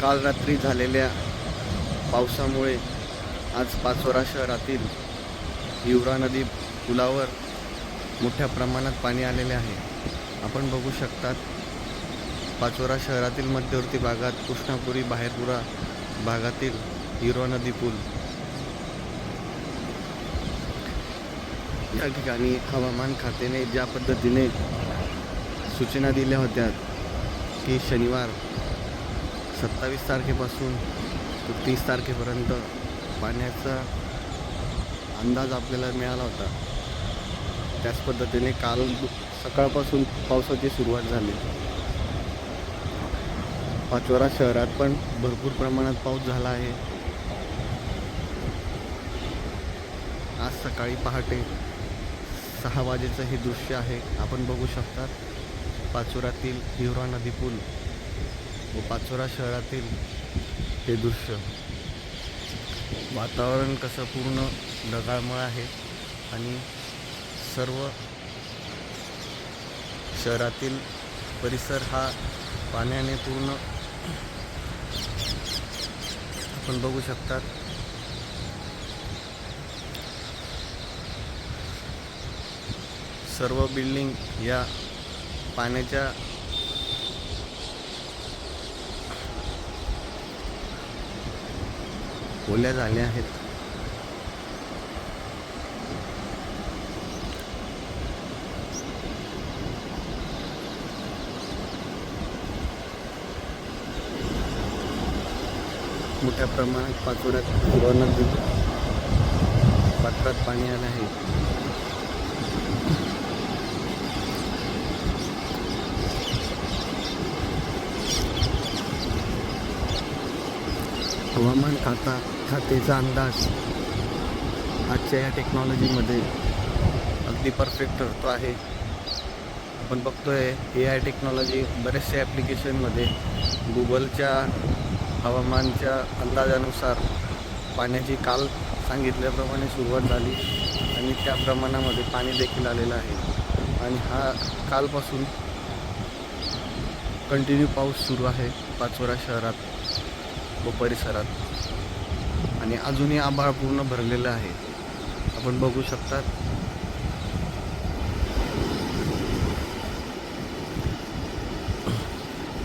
काल रात्री झालेल्या पावसामुळे आज पाचोरा शहरातील हिवरा नदी पुलावर मोठ्या प्रमाणात पाणी आलेले आहे. आपण बघू शकतात पाचोरा शहरातील मध्यवर्ती भागात कृष्णापुरी बाहेरपुरा भागातील हिरवा नदी पूल. या ठिकाणी हवामान खात्याने ज्या पद्धतीने सूचना दिल्या होत्या की शनिवार सत्तावीस तारखेपासून तर तीस तारखेपर्यंत पाण्याचा अंदाज आपल्याला मिळाला होता. त्याच पद्धतीने काल दु- सकाळपासून पावसाची सुरुवात झाली. पाचोरा शहरात पण भरपूर प्रमाणात पाऊस झाला आहे. आज सकाळी पहाटे सहा वाजेचं हे दृश्य आहे. आपण बघू शकतात पाचोरातील हिवरा नदी पूल व पाचोरा शहरातील हे दृश्य. वातावरण कसं पूर्ण ढगाळमळ आहे आणि सर्व शहरातील परिसर हा पाण्याने पूर्ण आपण बघू शकतात. सर्व बिल्डिंग या पाण्याच्या ओल्या झाल्या आहेत. मोठ्या प्रमाणात पाचोऱ्यात हिरवा पात्रात पाणी आलं आहे. हवामान खाता खात्याचा अंदाज आजच्या या टेक्नॉलॉजीमध्ये अगदी परफेक्ट ठरतो आहे. आपण बघतोय ए आय टेक्नॉलॉजी बरेचसे ॲप्लिकेशनमध्ये गुगलच्या हवामानच्या अंदाजानुसार पाण्याची काल सांगितल्याप्रमाणे सुरुवात झाली आणि त्या प्रमाणामध्ये पाणी देखील आलेलं आहे. आणि हा कालपासून कंटिन्यू पाऊस सुरू आहे पाचोरा शहरात. व परिसरात. आणि अजूनही आभाळ पूर्ण भरलेलं आहे. आपण बघू शकतात.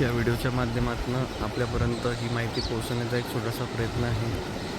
या व्हिडिओच्या माध्यमातून आपल्यापर्यंत ही माहिती पोहोचवण्याचा एक छोटासा प्रयत्न आहे.